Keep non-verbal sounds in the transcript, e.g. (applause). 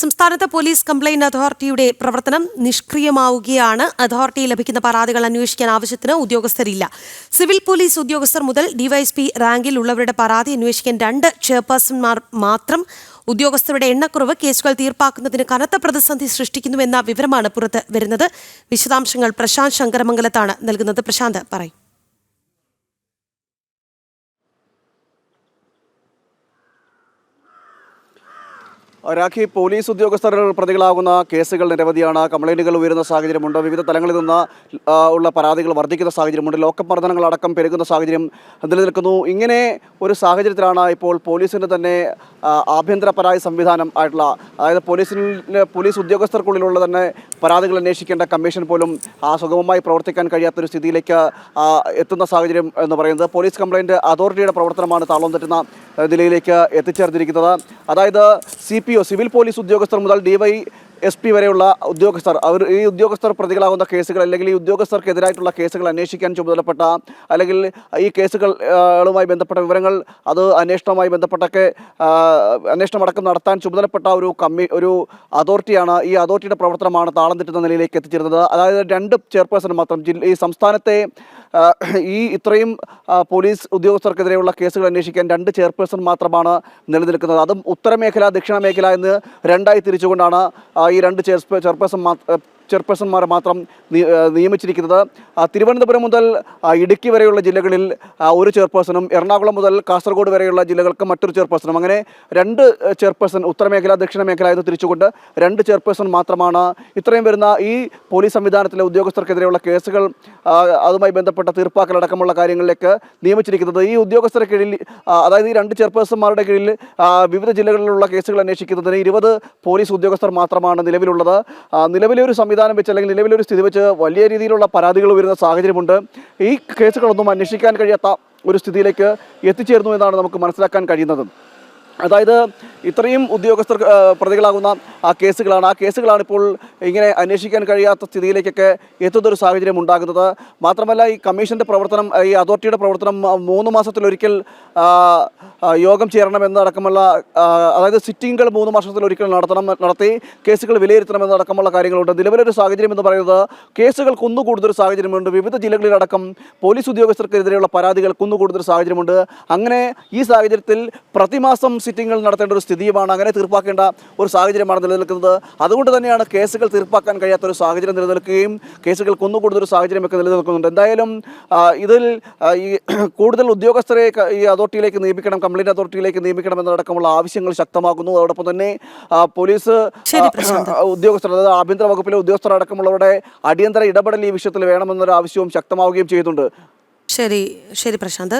സംസ്ഥാനത്ത് police complaint അതോറിറ്റിയുടെ പ്രവർത്തനം നിഷ്ക്രിയമാവുകയാണ്. അതോറിറ്റി ലഭിക്കുന്ന പരാതികൾ അന്വേഷിക്കാൻ ആവശ്യത്തിന് ഉദ്യോഗസ്ഥരില്ല. സിവിൽ പോലീസ് ഉദ്യോഗസ്ഥർ മുതൽ ഡിവൈഎസ്പി റാങ്കിൽ ഉള്ളവരുടെ പരാതി അന്വേഷിക്കാൻ രണ്ട് ചെയർപേഴ്സൺമാർ മാത്രം ഉദ്യോഗസ്ഥരുടെ എണ്ണക്കുറവ് കേസുകൾ തീർപ്പാക്കുന്നതിന് കനത്ത പ്രതിസന്ധി സൃഷ്ടിക്കുന്നുവെന്ന വിവരമാണ് പുറത്ത് വരുന്നത്. വിശദാംശങ്ങൾ പ്രശാന്ത് ശങ്കരമംഗലത്താണ് നൽകുന്നത്. പ്രശാന്ത് പറയും. രാഖി പോലീസ് ഉദ്യോഗസ്ഥർ പ്രതികളാകുന്ന കേസുകൾ നിരവധിയാണ്. കംപ്ലൈന്റുകൾ ഉയരുന്ന സാഹചര്യമുണ്ട്. വിവിധ തലങ്ങളിൽ നിന്ന് ഉള്ള പരാതികൾ വർദ്ധിക്കുന്ന സാഹചര്യമുണ്ട്. ലോക്കപ്പ് മർദ്ദനങ്ങളടക്കം പെരുകുന്ന സാഹചര്യം നിലനിൽക്കുന്നു. ഇങ്ങനെ ഒരു സാഹചര്യത്തിലാണ് ഇപ്പോൾ പോലീസിന്റെ തന്നെ ആഭ്യന്തര പരാതി സംവിധാനം ആയിട്ടുള്ള അതായത് പോലീസിൽ പോലീസ് ഉദ്യോഗസ്ഥർക്കുള്ളിലുള്ള തന്നെ പരാതികൾ അന്വേഷിക്കേണ്ട കമ്മീഷൻ പോലും ആ സുഗമമായി പ്രവർത്തിക്കാൻ കഴിയാത്തൊരു സ്ഥിതിയിലേക്ക് എത്തുന്ന സാഹചര്യം എന്ന് പറയുന്നത് പോലീസ് കംപ്ലൈന്റ് അതോറിറ്റിയുടെ പ്രവർത്തനമാണ് താളം തെറ്റുന്ന നിലയിലേക്ക് എത്തിച്ചേർന്നിരിക്കുന്നത്. അതായത് സി പി സിവിൽ പോലീസ് ഉദ്യോഗസ്ഥർ മുതൽ ഡിവൈ എസ് പി വരെയുള്ള ഉദ്യോഗസ്ഥർ അവർ ഈ ഉദ്യോഗസ്ഥർ പ്രതികളാകുന്ന കേസുകൾ അല്ലെങ്കിൽ ഈ ഉദ്യോഗസ്ഥർക്കെതിരായിട്ടുള്ള കേസുകൾ അന്വേഷിക്കാൻ ചുമതലപ്പെട്ട അല്ലെങ്കിൽ ഈ കേസുകളുമായി ബന്ധപ്പെട്ട വിവരങ്ങൾ അത് അന്വേഷണവുമായി ബന്ധപ്പെട്ടൊക്കെ അന്വേഷണമടക്കം നടത്താൻ ചുമതലപ്പെട്ട ഒരു കമ്മി ഒരു അതോറിറ്റിയാണ് ഈ അതോറിറ്റിയുടെ പ്രവർത്തനമാണ് താളം തെറ്റുന്ന നിലയിലേക്ക് എത്തിച്ചിരുന്നത് അതായത് രണ്ട് ചെയർപേഴ്സൺ മാത്രം ജില്ല ഈ സംസ്ഥാനത്തെ ഈ ഇത്രയും പോലീസ് ഉദ്യോഗസ്ഥർക്കെതിരെയുള്ള കേസുകൾ അന്വേഷിക്കാൻ രണ്ട് ചെയർപേഴ്സൺ മാത്രമാണ് നിലനിൽക്കുന്നത്. അതും ഉത്തരമേഖല ദക്ഷിണ മേഖല എന്ന് രണ്ടായി തിരിച്ചുകൊണ്ടാണ് ഈ രണ്ട് ചെയർ ചെയർപേഴ്സൺ ചെയർപേഴ്സൺമാരെ മാത്രം നിയമിച്ചിരിക്കുന്നത്. തിരുവനന്തപുരം മുതൽ ഇടുക്കി വരെയുള്ള ജില്ലകളിൽ ഒരു ചെയർപേഴ്സണും എറണാകുളം മുതൽ കാസർഗോഡ് വരെയുള്ള ജില്ലകൾക്ക് മറ്റൊരു ചെയർപേഴ്സണും. അങ്ങനെ രണ്ട് ചെയർപേഴ്സൺ ഉത്തരമേഖല ദക്ഷിണ മേഖല എന്ന് തിരിച്ചുകൊണ്ട് രണ്ട് ചെയർപേഴ്സൺ മാത്രമാണ് ഇത്രയും വരുന്ന ഈ പോലീസ് സംവിധാനത്തിലെ ഉദ്യോഗസ്ഥർക്കെതിരെയുള്ള കേസുകൾ അതുമായി ബന്ധപ്പെട്ട തീർപ്പാക്കലടക്കമുള്ള കാര്യങ്ങളിലേക്ക് നിയമിച്ചിരിക്കുന്നത്. ഈ ഉദ്യോഗസ്ഥരുടെ കീഴിൽ അതായത് ഈ രണ്ട് ചെയർപേഴ്സന്മാരുടെ കീഴിൽ വിവിധ ജില്ലകളിലുള്ള കേസുകൾ അന്വേഷിക്കുന്നതിന് ഇരുപത് പോലീസ് ഉദ്യോഗസ്ഥർ മാത്രമാണ് നിലവിലുള്ളത്. നിലവിലെ ഒരു സംവിധാനം വെച്ച് അല്ലെങ്കിൽ നിലവിലൊരു സ്ഥിതി വെച്ച് വലിയ രീതിയിലുള്ള പരാതികൾ വരുന്ന സാഹചര്യമുണ്ട്. ഈ കേസുകളൊന്നും അന്വേഷിക്കാൻ കഴിയാത്ത ഒരു സ്ഥിതിയിലേക്ക് എത്തിച്ചേർന്നു എന്നാണ് നമുക്ക് മനസ്സിലാക്കാൻ കഴിയുന്നത്. അതായത് ഇത്രയും ഉദ്യോഗസ്ഥർ പ്രതികളാകുന്ന ആ കേസുകളാണ്. ആ കേസുകളാണ് ഇപ്പോൾ ഇങ്ങനെ അന്വേഷിക്കാൻ കഴിയാത്ത സ്ഥിതിയിലേക്കൊക്കെ എത്തുന്നൊരു സാഹചര്യം ഉണ്ടാകുന്നത്. മാത്രമല്ല ഈ കമ്മീഷന്റെ പ്രവർത്തനം ഈ അതോറിറ്റിയുടെ പ്രവർത്തനം മൂന്ന് മാസത്തിലൊരിക്കൽ യോഗം ചേരണമെന്നടക്കമുള്ള അതായത് സിറ്റിങ്ങുകൾ മൂന്ന് മാസത്തിലൊരിക്കൽ നടത്തണം നടത്തി കേസുകൾ വിലയിരുത്തണമെന്നടക്കമുള്ള കാര്യങ്ങളുണ്ട്. നിലവിലൊരു സാഹചര്യം എന്ന് പറയുന്നത് കേസുകൾ കുന്നുകൂടുന്നൊരു സാഹചര്യമുണ്ട്. വിവിധ ജില്ലകളിലടക്കം പോലീസ് ഉദ്യോഗസ്ഥർക്കെതിരെയുള്ള പരാതികൾ കുന്നുകൂടുന്നൊരു സാഹചര്യമുണ്ട്. അങ്ങനെ ഈ സാഹചര്യത്തിൽ പ്രതിമാസം സിറ്റിങ്ങുകൾ നടത്തേണ്ട ഒരു സ്ഥിതിയുമാണ്. അങ്ങനെ തീർപ്പാക്കേണ്ട ഒരു സാഹചര്യമാണ് നിലനിൽക്കുന്നത്. അതുകൊണ്ട് തന്നെയാണ് കേസുകൾ തീർപ്പാക്കാൻ കഴിയാത്ത ഒരു സാഹചര്യം നിലനിൽക്കുകയും കേസുകൾ കുന്നുകൂടുന്ന ഒരു സാഹചര്യമൊക്കെ നിലനിൽക്കുന്നുണ്ട്. എന്തായാലും ഇതിൽ ഈ (clears throat) കൂടുതൽ ഉദ്യോഗസ്ഥരെ ഈ അതോറിറ്റിയിലേക്ക് നിയമിക്കണം കംപ്ലൈന്റ് അതോറിറ്റിയിലേക്ക് നിയമിക്കണം എന്നതടക്കമുള്ള ആവശ്യങ്ങൾ ശക്തമാക്കുന്നു. അതോടൊപ്പം തന്നെ പോലീസ് ഉദ്യോഗസ്ഥർ അതായത് ആഭ്യന്തര വകുപ്പിലെ ഉദ്യോഗസ്ഥർ അടക്കമുള്ളവരുടെ അടിയന്തര ഇടപെടൽ ഈ വിഷയത്തിൽ വേണമെന്നൊരു ആവശ്യവും ശക്തമാവുകയും ചെയ്യുന്നുണ്ട് ശരി ശരി പ്രശാന്ത്.